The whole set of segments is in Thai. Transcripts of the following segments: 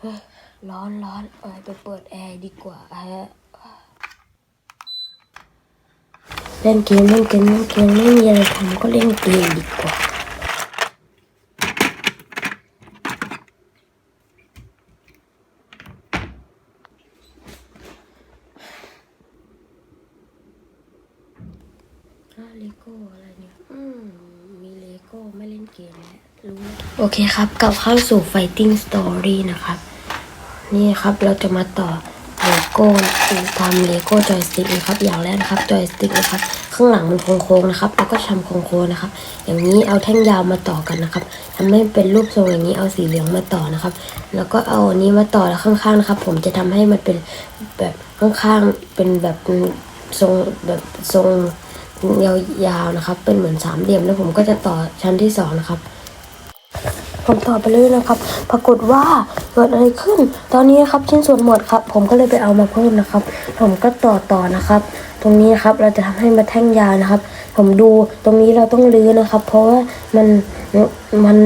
เฮ้ยร้อนร้อนเออไปเปิดแอร์ดีกว่าฮะเล่นเกมเล่นเกมเล่นเกมไม่มีอะไรทำก็เล่นเกมดีกว่าอ้าวเลโก้อะไรเนี่ย อืม มีเลโก้ไม่เล่นเกมแล้วรู้แล้วโอเคครับกลับเข้าสู่ Fighting Story นะครับ นี่ครับเราจะมาต่อเลโก้ทำเลโก้จอยสติ๊กนะครับอย่างแรกนะครับจอยสติ๊กนะครับข้างหลังมันโค้งๆนะครับแล้วก็ชำโค้งๆนะครับ อย่างนี้เอาแท่งยาวมาต่อกันนะครับทำให้เป็นรูปทรงอย่างนี้เอาสีเหลืองมาต่อนะครับ แล้วก็เอาอันนี้มาต่อแล้วข้างๆนะครับ ผมจะทำให้มันเป็นแบบข้างๆเป็นแบบทรงแบบทรงยาวๆนะครับ เป็นเหมือนสามเหลี่ยมแล้วผมก็จะต่อชั้นที่สองนะครับ ผมต่อไปเรื่อยนะครับ ปรากฏว่าเกิดอะไรขึ้น ตอนนี้ครับชิ้นส่วนหมดครับ ผมก็เลยไปเอามาเพิ่มนะครับ ผมก็ต่อต่อนะครับ ตรงนี้ครับเราจะทำให้มาแท่งยาวนะครับ ผมดูตรงนี้เราต้องรื้อนะครับ เพราะว่ามันมัน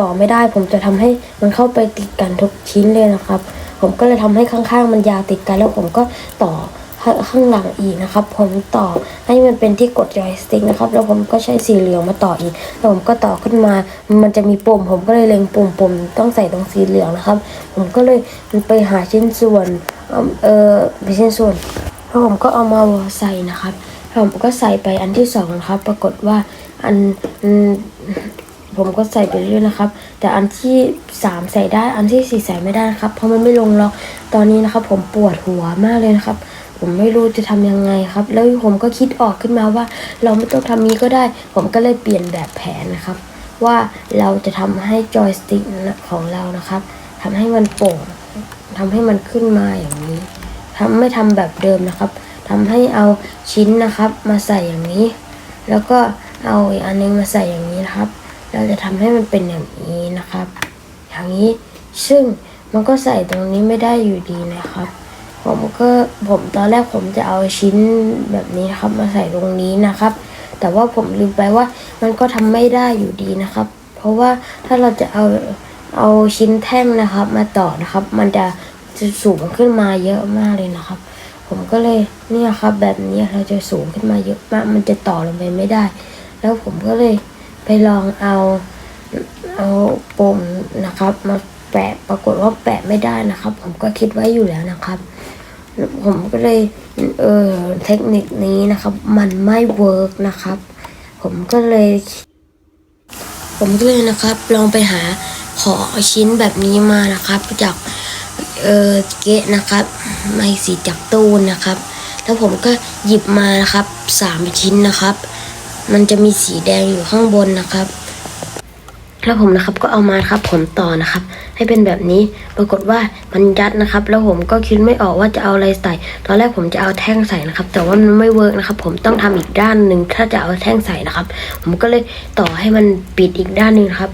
ต่อไม่ได้ ผมจะทำให้มันเข้าไปติดกันทุกชิ้นเลยนะครับ ผมก็เลยทำให้ข้างๆ มันยาวติดกันแล้วผมก็ต่อ ข้างหลังอีกนะครับ ผมต่อให้มันเป็นที่กดจอยสติ๊กนะครับ แล้วผมก็ใช้สีเหลืองมาต่ออีก แล้วผมก็ต่อขึ้นมา มันจะมีปุ่ม ผมก็เลยเล็งปุ่มปุ่มต้องใส่ตรงสีเหลืองนะครับ ผมก็เลยไปหาชิ้นส่วนเออไปชิ้นส่วน แล้วผมก็เอามาใส่นะครับแล้วผมก็ใส่ไปอันที่สองนะครับ ปรากฏว่าอันผมก็ใส่ไปเรื่อยนะครับ แต่อันที่สามใส่ได้อันที่สี่ใส่ไม่ได้นะครับ เพราะมันไม่ลงล็อกตอนนี้นะครับ ผมปวดหัวมากเลยนะครับผมไม่รู้จะทำยังไงครับ แล้วผมก็คิดออกขึ้นมาว่า เราไม่ต้องทำนี้ก็ได้ ผมก็เลยเปลี่ยนแบบแผนนะครับ ว่าเราจะทำให้จอยสติ๊กของเรานะครับทำให้มันโป่งทำให้มันขึ้นมาอย่างนี้ทำไม่ทำแบบเดิมนะครับทำให้เอาชิ้นนะครับ มาใส่อย่างนี้ แล้วก็เอาอีกอันนึงมาใส่อย่างนี้นะครับ เราจะทำให้มันเป็นอย่างนี้นะครับ อย่างนี้ซึ่งมันก็ใส่ตรงนี้ไม่ได้อยู่ดีนะครับ ผมก็ผมตอนแรกผมจะเอาชิ้นแบบนี้ครับมาใส่ตรงนี้นะครับ แต่ว่าผมลืมไปว่ามันก็ทำไม่ได้อยู่ดีนะครับ เพราะว่าถ้าเราจะเอาเอาชิ้นแท่งนะครับ มาต่อนะครับ มันจะจะสูงขึ้นมาเยอะมากเลยนะครับ ผมก็เลยเนี่ยครับ แบบนี้เราจะสูงขึ้นมาเยอะมาก มันจะต่อลงไปไม่ได้ แล้วผมก็เลยไปลองเอาเอาปมนะครับ มาแปะปรากฏว่าแปะไม่ได้นะครับ ผมก็คิดไว้อยู่แล้วนะครับ ผมก็เลยเออเทคนิคนี้นะครับ มันไม่เวิร์กนะครับ ผมก็เลย ผมก็เลยนะครับ ลองไปหาขอชิ้นแบบนี้มานะครับ จากเออเกะนะครับไม่สีจากตู้นะครับ แล้วผมก็หยิบมานะครับสามชิ้นนะครับ มันจะมีสีแดงอยู่ข้างบนนะครับ แล้วผมนะครับก็เอามาครับผมต่อนะครับ ให้เป็นแบบนี้ปรากฏว่ามันยัดนะครับ แล้วผมก็คิดไม่ออกว่าจะเอาอะไรใส่ ตอนแรกผมจะเอาแท่งใส่นะครับ แต่ว่ามันไม่เวิร์กนะครับ ผมต้องทำอีกด้านหนึ่งถ้าจะเอาแท่งใส่นะครับ ผมก็เลยต่อให้มันปิดอีกด้านหนึ่งครับ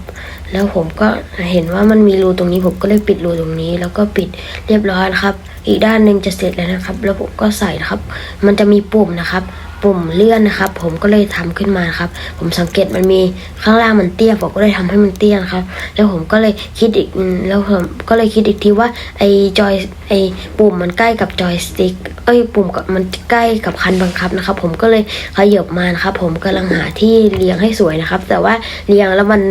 แล้วผมก็เห็นว่ามันมีรูตรงนี้ ผมก็เลยปิดรูตรงนี้ แล้วก็ปิดเรียบร้อยนะครับ อีกด้านหนึ่งจะเสร็จแล้วนะครับ แล้วผมก็ใส่นะครับ มันจะมีปุ่มนะครับ ปุ่มเลื่อนนะครับ ผมก็เลยทำขึ้นมานครับ ผมสังเกตมันมีข้างล่างมันเตี้ยผมก็เลยทำให้มันเตี้ยนะครับ แล้วผมก็เลยคิดอีกแล้วผมก็เลยคิดอีกทีว่าไอ้จอยไอ้ปุ่มมันใกล้กับจอยสติ๊กเอ้ยปุ่มกับมันใกล้กับคันบังคับนะครับ ผมก็เลยขยับมานะครับ ผมกำลังหาที่เรียงให้สวยนะครับ แต่ว่าเรียงแล้วมัน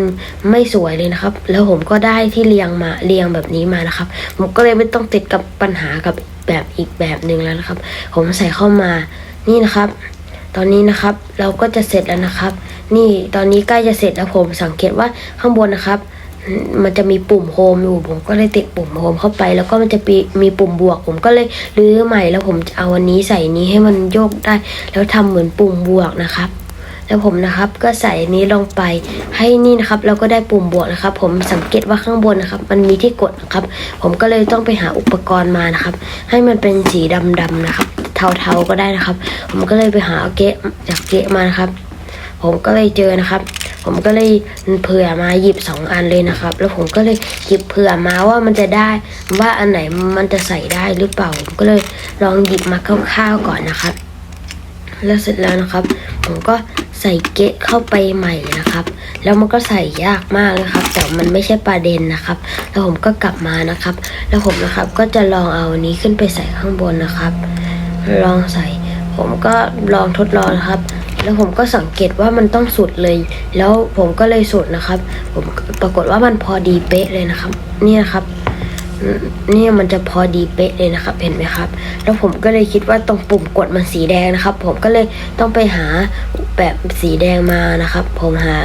ไม่สวยเลยนะครับ แล้วผมก็ได้ที่เรียงมาเรียงแบบนี้มานะครับ ผมก็เลยไม่ต้องติดกับปัญหากับแบบอีกแบบหนึ่งแล้วนะครับ ผมใส่เข้ามานี่นะครับ ตอนนี้นะครับเราก็จะเสร็จแล้วนะครับ นี่ตอนนี้ใกล้จะเสร็จแล้วผมสังเกตว่าข้างบนนะครับ มันจะมีปุ่มโฮมอยู่ผมก็เลยติดปุ่มโฮมเข้าไป แล้วก็มันจะมีปุ่มบวก ผมก็เลยรื้อใหม่แล้วผมจะเอาอันนี้ใส่นี้ให้มันโยกได้ แล้วทำเหมือนปุ่มบวกนะครับ แล้วผมนะครับก็ใส่นี้ลงไปให้นี่นะครับแล้วก็ได้ปุ่มบวกนะครับ ผมสังเกตว่าข้างบนนะครับ มันมีที่กดนะครับ ผมก็เลยต้องไปหาอุปกรณ์มานะครับ ให้มันเป็นสีดำๆนะครับ เทาๆก็ได้นะครับ ผมก็เลยไปหาเกะจากเกะมานะครับ ผมก็เลยเจอนะครับ ผมก็เลยเผื่อมาหยิบสองอันเลยนะครับ แล้วผมก็เลยหยิบเผื่อมาว่ามันจะได้ว่าอันไหนมันจะใส่ได้หรือเปล่า ผมก็เลยลองหยิบมาคร่าวๆก่อนนะครับ แล้วเสร็จแล้วนะครับ ผมก็ใส่เกะเข้าไปใหม่นะครับ แล้วมันก็ใส่ยากมากเลยครับ แต่มันไม่ใช่ประเด็นนะครับ แล้วผมก็กลับมานะครับ แล้วผมนะครับก็จะลองเอานี้ขึ้นไปใส่ข้างบนนะครับ ลองใส่ ผมก็ลองทดลองนะครับ แล้วผมก็สังเกตว่ามันต้องสุดเลย แล้วผมก็เลยสุดนะครับ ผมปรากฏว่ามันพอดีเป๊ะเลยนะครับ เนี่ยครับเนี่ยมันจะพอดีเป๊ะเลยนะครับ เห็นไหมครับ แล้วผมก็เลยคิดว่าตรงปุ่มกดมันสีแดงนะครับ ผมก็เลยต้องไปหาแบบสีแดงมานะครับ ผมหา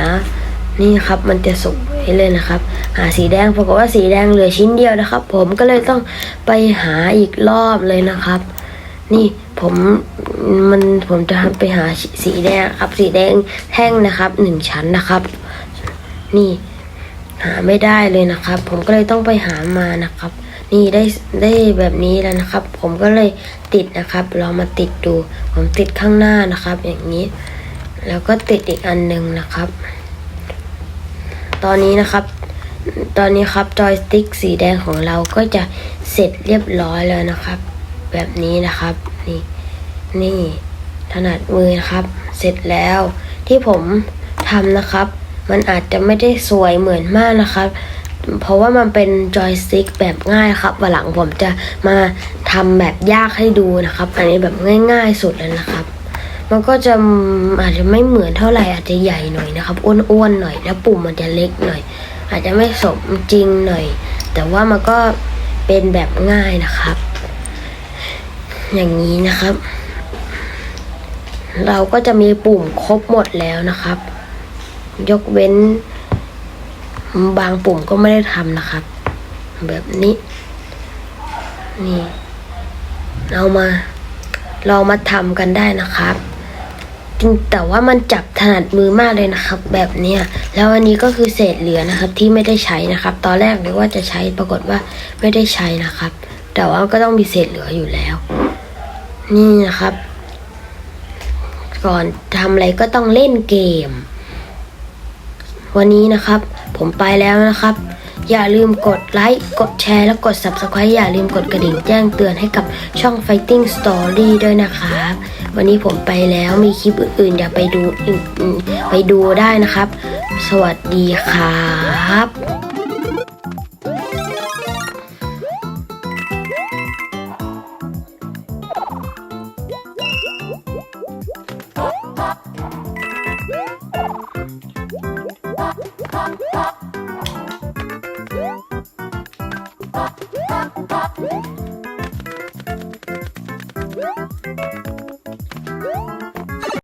นี่ครับมันจะสุกให้เลยนะครับ หาสีแดงปรากฏว่าสีแดงเหลือชิ้นเดียวนะครับ ผมก็เลยต้องไปหาอีกรอบเลยนะครับ นี่ผมมันผมจะไปหาสีแดงครับสีแดงแท่งนะครับหนึ่งชั้นนะครับ นี่หาไม่ได้เลยนะครับ ผมก็เลยต้องไปหามานะครับ นี่ได้ได้แบบนี้แล้วนะครับ ผมก็เลยติดนะครับลองมาติดดู ผมติดข้างหน้านะครับ อย่างนี้ แล้วก็ติดอีกอันหนึ่งนะครับ ตอนนี้นะครับ ตอนนี้ครับจอยสติ๊กสีแดงของเราก็จะเสร็จเรียบร้อยแล้วนะครับ แบบนี้นะครับ นี่นี่ถนัดมือนะครับ เสร็จแล้วที่ผมทำนะครับ มันอาจจะไม่ได้สวยเหมือนมากนะครับ เพราะว่ามันเป็นจอยสติ๊กแบบง่ายครับวันหลังผมจะมาทำแบบยากให้ดูนะครับ อันนี้แบบง่ายๆสุดเลยนะครับ มันก็จะอาจจะไม่เหมือนเท่าไหร่อาจจะใหญ่หน่อยนะครับอ้วนๆหน่อย แล้วปุ่มมันจะเล็กหน่อย อาจจะไม่สมจริงหน่อย แต่ว่ามันก็เป็นแบบง่ายนะครับ อย่างนี้นะครับ เราก็จะมีปุ่มครบหมดแล้วนะครับ ยกเว้น บางปุ่มก็ไม่ได้ทำนะครับ แบบนี้ นี่ เอามาลองมาทำกันได้นะครับจริงแต่ว่ามันจับถนัดมือมากเลยนะครับ แบบเนี้ยแล้วอันนี้ก็คือเศษเหลือนะครับที่ไม่ได้ใช้นะครับ ตอนแรกนึกว่าจะใช้ปรากฏว่าไม่ได้ใช้นะครับ แต่ว่าก็ต้องมีเศษเหลืออยู่แล้ว นี่นะครับ ก่อนทำอะไรก็ต้องเล่นเกม วันนี้นะครับ ผมไปแล้วนะครับ อย่าลืมกดไลค์กดแชร์และกด Subscribe อย่าลืมกดกระดิ่งแจ้งเตือนให้กับช่อง Fighting Story ด้วยนะครับวันนี้ผมไปแล้วมีคลิปอื่นๆอย่าไปดูไปดูได้นะครับ สวัสดีครับ